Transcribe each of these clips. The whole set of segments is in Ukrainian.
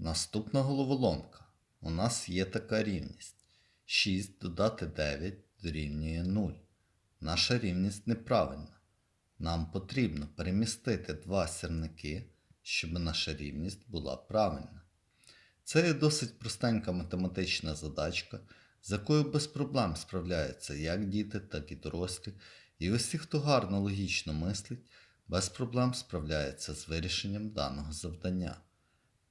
Наступна головоломка. У нас є така рівність. 6 додати 9 дорівнює 0. Наша рівність неправильна. Нам потрібно перемістити два сірники, щоб наша рівність була правильна. Це є досить простенька математична задачка, з якою без проблем справляються як діти, так і дорослі, і усі, хто гарно логічно мислить, без проблем справляється з вирішенням даного завдання.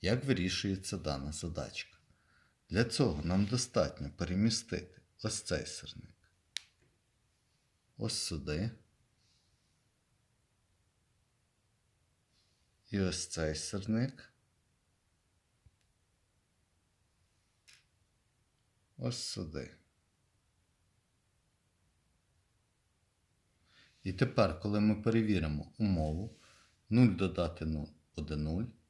Як вирішується дана задачка? Для цього нам достатньо перемістити ось цей сирник. Ось сюди. І ось цей сирник. Ось сюди. І тепер, коли ми перевіримо умову, 0 додати 0 буде 0,